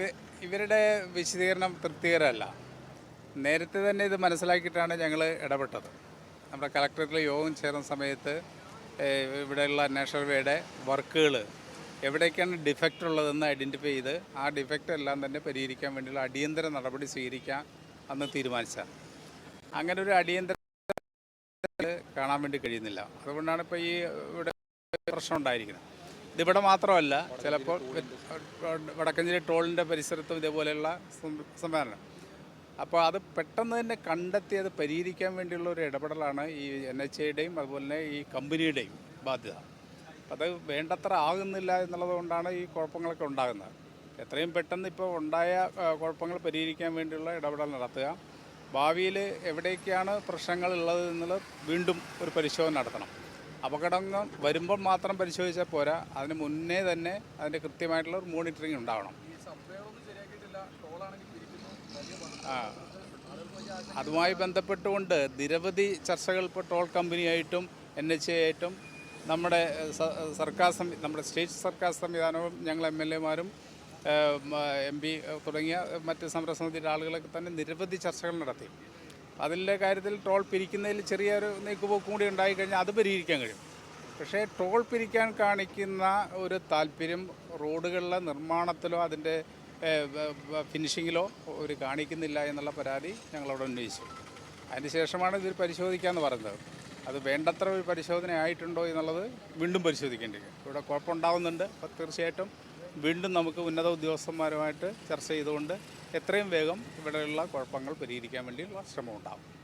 ഇവ ഇവരുടെ വിശദീകരണം തൃപ്തികരമല്ല. നേരത്തെ തന്നെ ഇത് മനസ്സിലാക്കിയിട്ടാണ് ഞങ്ങൾ ഇടപെട്ടത്. നമ്മുടെ കളക്ടറേറ്റിൽ യോഗം ചേർന്ന സമയത്ത് ഇവിടെയുള്ള സർവേയുടെ വർക്കുകൾ എവിടേക്കാണ് ഡിഫക്റ്റ് ഉള്ളതെന്ന് ഐഡന്റിഫൈ ചെയ്ത് ആ ഡിഫക്റ്റ് എല്ലാം തന്നെ പരിഹരിക്കാൻ വേണ്ടിയുള്ള അടിയന്തര നടപടി സ്വീകരിക്കാൻ അന്ന് തീരുമാനിച്ചതാണ്. അങ്ങനെ ഒരു അടിയന്തര കാണാൻ വേണ്ടി കഴിയുന്നില്ല. അതുകൊണ്ടാണ് ഇപ്പോൾ ഈ ഇവിടെ പ്രശ്നം ഉണ്ടായിരിക്കുന്നത്. ഇതിവിടെ മാത്രമല്ല ചിലപ്പോൾ വടക്കഞ്ചേരി ടോളിന്റെ പരിസരത്തും ഇതേപോലെയുള്ള സംവിധാനം അപ്പോൾ അത് പെട്ടെന്ന് തന്നെ കണ്ടെത്തി അത് പരിഹരിക്കാൻ വേണ്ടിയുള്ള ഒരു ഇടപെടലാണ് ഈ എൻ എച്ച് ഐയുടെയും അതുപോലെ തന്നെ ഈ കമ്പനിയുടെയും ബാധ്യത. അത് വേണ്ടത്ര ആകുന്നില്ല എന്നുള്ളത് കൊണ്ടാണ് ഈ കുഴപ്പങ്ങളൊക്കെ ഉണ്ടാകുന്നത്. എത്രയും പെട്ടെന്ന് ഇപ്പോൾ ഉണ്ടായ കുഴപ്പങ്ങൾ പരിഹരിക്കാൻ വേണ്ടിയുള്ള ഇടപെടൽ നടത്തുക. ഭാവിയിൽ എവിടേക്കാണ് പ്രശ്നങ്ങൾ ഉള്ളത് എന്നുള്ളത് വീണ്ടും ഒരു പരിശോധന നടത്തണം. അപകടങ്ങൾ വരുമ്പോൾ മാത്രം പരിശോധിച്ചാൽ പോരാ. അതിന് മുന്നേ തന്നെ അതിന്റെ കൃത്യമായിട്ടുള്ള ഒരു മോണിറ്ററിങ് ഉണ്ടാവണം. ആ. അതുമായി ബന്ധപ്പെട്ടുകൊണ്ട് നിരവധി ചർച്ചകൾ ഇപ്പോൾ ടോൾ കമ്പനിയായിട്ടും എൻ എച്ച് എ ആയിട്ടും നമ്മുടെ സർക്കാർ സംവി നമ്മുടെ സ്റ്റേറ്റ് സർക്കാർ സംവിധാനവും ഞങ്ങൾ എം എൽ എമാരും എം പി തുടങ്ങിയ മറ്റ് സമരസമിതിയുടെ ആളുകളൊക്കെ തന്നെ നിരവധി ചർച്ചകൾ നടത്തി. അതിന്റെ കാര്യത്തിൽ ടോൾ പിരിക്കുന്നതിൽ ചെറിയൊരു നീക്കുപോക്കും കൂടി ഉണ്ടായിക്കഴിഞ്ഞാൽ അത് പരിഹരിക്കാൻ കഴിയും. പക്ഷേ ടോൾ പിരിക്കാൻ കാണിക്കുന്ന ഒരു താല്പര്യം റോഡുകളിലെ നിർമ്മാണത്തിലോ അതിന്റെ ഫിനിഷിങ്ങിലോ ഒരു കാണിക്കുന്നില്ല എന്നുള്ള പരാതി ഞങ്ങളവിടെ ഉന്നയിച്ചു. അതിന് ശേഷമാണ് ഇതിൽ പരിശോധിക്കാമെന്ന് പറയുന്നത്. അത് വേണ്ടത്ര ഒരു പരിശോധന ആയിട്ടുണ്ടോ എന്നുള്ളത് വീണ്ടും പരിശോധിക്കേണ്ടി വരും. ഇവിടെ കുഴപ്പമുണ്ടാവുന്നുണ്ട്. അപ്പോൾ തീർച്ചയായിട്ടും വീണ്ടും നമുക്ക് ഉന്നത ഉദ്യോഗസ്ഥന്മാരുമായിട്ട് ചർച്ച ചെയ്തുകൊണ്ട് എത്രയും വേഗം ഇവിടെയുള്ള കുഴപ്പങ്ങൾ പരിഹരിക്കാൻ വേണ്ടിയുള്ള ശ്രമം ഉണ്ടാകും